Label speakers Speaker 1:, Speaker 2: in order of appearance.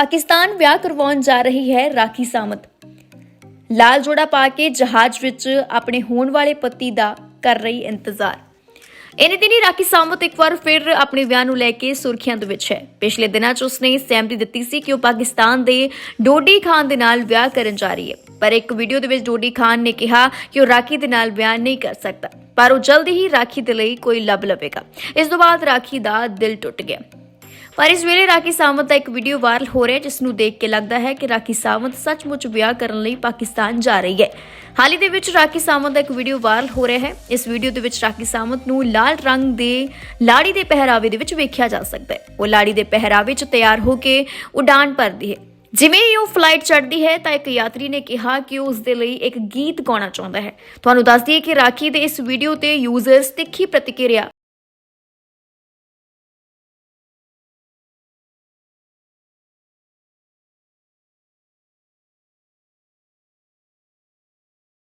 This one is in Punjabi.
Speaker 1: ਪਾਕਿਸਤਾਨ ਵਿਆਹ ਕਰਵਾਉਣ ਜਾ ਰਹੀ ਹੈ ਰਾਖੀ ਸਾਮਤ। ਲਾਲ ਜੋੜਾ ਪਾ ਕੇ ਜਹਾਜ਼ ਵਿੱਚ ਆਪਣੇ ਹੋਣ ਵਾਲੇ ਪਤੀ ਦਾ ਕਰ ਰਹੀ ਇੰਤਜ਼ਾਰ। ਇਹਨੇ ਦਿਨੀ ਰਾਖੀ ਸਾਮਤ ਇੱਕ ਵਾਰ ਫਿਰ ਆਪਣੇ ਵਿਆਹ ਨੂੰ ਲੈ ਕੇ ਸੁਰਖੀਆਂ ਦੇ ਵਿੱਚ ਹੈ। ਪਿਛਲੇ ਦਿਨਾਂ 'ਚ ਉਸਨੇ ਸਹਿਮਤੀ ਦਿੱਤੀ ਸੀ ਕਿ ਉਹ ਪਾਕਿਸਤਾਨ ਦੇ ਡੋਡੀ ਖਾਨ ਦੇ ਨਾਲ ਵਿਆਹ ਕਰਨ ਜਾ ਰਹੀ ਹੈ। ਪਰ ਇੱਕ ਵੀਡੀਓ ਦੇ ਵਿੱਚ ਡੋਡੀ ਖਾਨ ਨੇ ਕਿਹਾ ਕਿ ਉਹ ਰਾਖੀ ਦੇ ਨਾਲ ਵਿਆਹ ਨਹੀਂ ਕਰ ਸਕਦਾ। ਪਰ ਉਹ ਜਲਦੀ ਹੀ ਰਾਖੀ ਦੇ ਲਈ ਕੋਈ ਲੱਭ ਲਵੇਗਾ। ਇਸ ਤੋਂ ਬਾਅਦ ਰਾਖੀ ਦਾ ਦਿਲ ਟੁੱਟ ਗਿਆ। ਪਰ ਇਸ ਵੇਲੇ ਰਾਖੀ ਸਾਵੰਤ ਦਾ ਇੱਕ ਵੀਡੀਓ ਵਾਇਰਲ ਹੋ ਰਿਹਾ ਜਿਸ ਨੂੰ ਦੇਖ ਕੇ ਲੱਗਦਾ ਹੈ ਕਿ ਰਾਖੀ ਸਾਵੰਤ ਸੱਚਮੁੱਚ ਵਿਆਹ ਕਰਨ ਲਈ ਪਾਕਿਸਤਾਨ ਜਾ ਰਹੀ ਹੈ। ਹਾਲ ਹੀ ਦੇ ਵਿੱਚ ਰਾਖੀ ਸਾਵੰਤ ਦਾ ਇੱਕ ਵੀਡੀਓ ਵਾਇਰਲ ਹੋ ਰਿਹਾ ਹੈ। ਇਸ ਵੀਡੀਓ ਦੇ ਵਿੱਚ ਰਾਖੀ ਸਾਵੰਤ ਨੂੰ ਲਾਲ ਰੰਗ ਦੇ ਲਾੜੀ ਦੇ ਪਹਿਰਾਵੇ ਦੇ ਵਿੱਚ ਵੇਖਿਆ ਜਾ ਸਕਦਾ ਹੈ। ਉਹ ਲਾੜੀ ਦੇ ਪਹਿਰਾਵੇ 'ਚ ਤਿਆਰ ਹੋ ਕੇ ਉਡਾਨ ਭਰਦੀ ਹੈ। ਜਿਵੇਂ ਹੀ ਉਹ ਫਲਾਈਟ ਚੜ੍ਹਦੀ ਹੈ, ਤਾਂ ਇੱਕ ਯਾਤਰੀ ਨੇ ਕਿਹਾ ਕਿ ਉਹ ਉਸ ਦੇ ਲਈ ਇੱਕ ਗੀਤ ਗਾਉਣਾ ਚਾਹੁੰਦਾ ਹੈ। ਤੁਹਾਨੂੰ ਦੱਸ ਦਈਏ ਕਿ ਰਾਖੀ ਦੇ ਇਸ ਵੀਡੀਓ ਤੇ ਯੂਜ਼ਰਸ ਤਿੱਖੀ ਪ੍ਰਤੀਕਿਰਿਆ